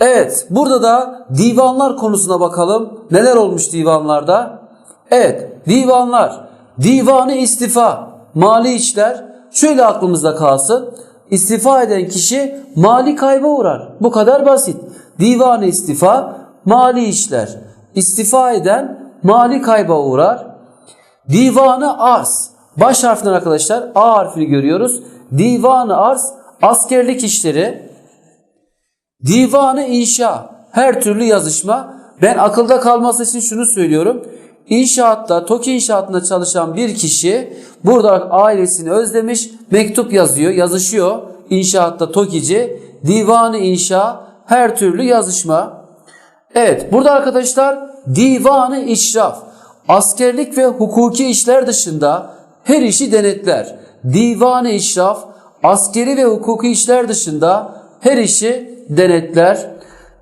Evet, burada da divanlar konusuna bakalım. Neler olmuş divanlarda? Evet, divanlar. Divanı istifa, mali işler. Şöyle aklımızda kalsın. İstifa eden kişi mali kayba uğrar. Bu kadar basit. Divanı istifa, mali işler. İstifa eden mali kayba uğrar. Divanı arz. Baş harfinden arkadaşlar A harfini görüyoruz. Divanı arz askerlik işleri. Divanı inşa her türlü yazışma. Ben akılda kalması için şunu söylüyorum. İnşaatta, TOKİ inşaatında çalışan bir kişi burada ailesini özlemiş, mektup yazıyor, yazışıyor. İnşaatta TOKİ'ci, divanı inşa her türlü yazışma. Evet burada arkadaşlar divanı işraf askerlik ve hukuki işler dışında her işi denetler. Divanı işraf askeri ve hukuki işler dışında her işi denetler.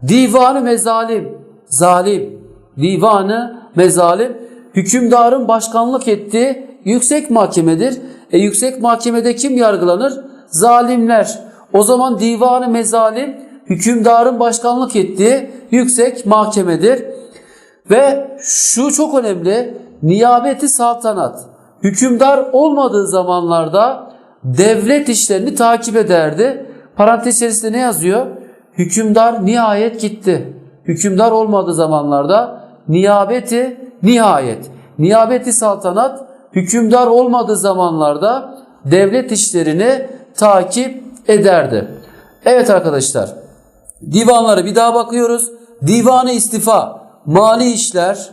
Divanı mezalim zalim divanı mezalim hükümdarın başkanlık ettiği yüksek mahkemedir. E yüksek mahkemede kim yargılanır? Zalimler. O zaman divanı mezalim hükümdarın başkanlık ettiği yüksek mahkemedir. Ve şu çok önemli niyabeti saltanat. Hükümdar olmadığı zamanlarda devlet işlerini takip ederdi. Parantez içerisinde ne yazıyor? Hükümdar nihayet gitti. Hükümdar olmadığı zamanlarda niyabeti nihayet. Niyabeti saltanat hükümdar olmadığı zamanlarda devlet işlerini takip ederdi. Evet arkadaşlar divanlara bir daha bakıyoruz. Divanı istifa, mali işler,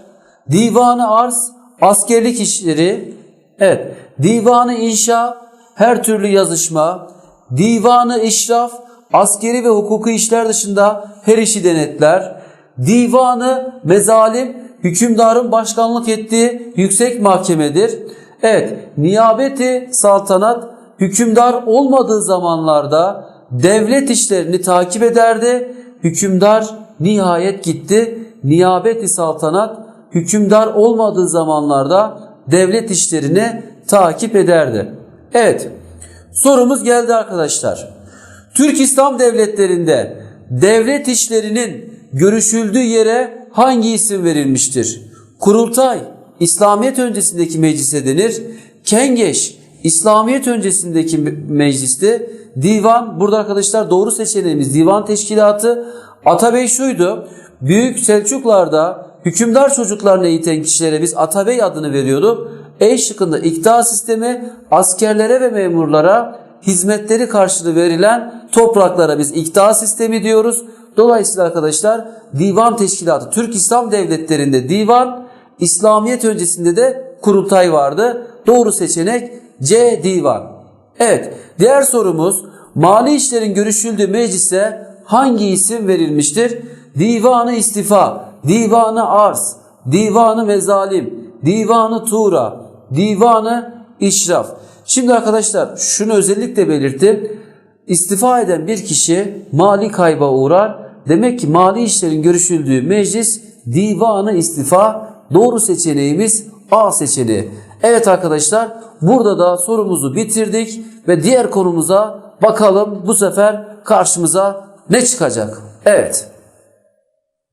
divanı arz, askerlik işleri, evet, divanı inşa, her türlü yazışma, divanı işraf, askeri ve hukuki işler dışında her işi denetler, divanı mezalim, hükümdarın başkanlık ettiği yüksek mahkemedir. Evet, niyabeti saltanat, hükümdar olmadığı zamanlarda devlet işlerini takip ederdi. Hükümdar nihayet gitti. Niyabeti saltanat hükümdar olmadığı zamanlarda devlet işlerini takip ederdi. Evet. Sorumuz geldi arkadaşlar. Türk İslam devletlerinde devlet işlerinin görüşüldüğü yere hangi isim verilmiştir? Kurultay İslamiyet öncesindeki meclise denir. Kengeş İslamiyet öncesindeki mecliste divan burada arkadaşlar doğru seçeneğimiz divan teşkilatı Atabey şuydu. Büyük Selçuklarda hükümdar çocuklarını eğiten kişilere biz Atabey adını veriyordu. E şıkkında iktidar sistemi askerlere ve memurlara hizmetleri karşılığı verilen topraklara biz iktidar sistemi diyoruz. Dolayısıyla arkadaşlar divan teşkilatı Türk İslam devletlerinde divan İslamiyet öncesinde de kurultay vardı. Doğru seçenek C divan. Evet diğer sorumuz mali işlerin görüşüldüğü meclise hangi isim verilmiştir? Divanı istifa, divanı arz, divanı mezalim, divanı tuğra, divanı işraf. Şimdi arkadaşlar şunu özellikle belirttim. İstifa eden bir kişi mali kayba uğrar. Demek ki mali işlerin görüşüldüğü meclis divanı istifa. Doğru seçeneğimiz A seçeneği. Evet arkadaşlar burada da sorumuzu bitirdik ve diğer konumuza bakalım bu sefer karşımıza ne çıkacak? Evet.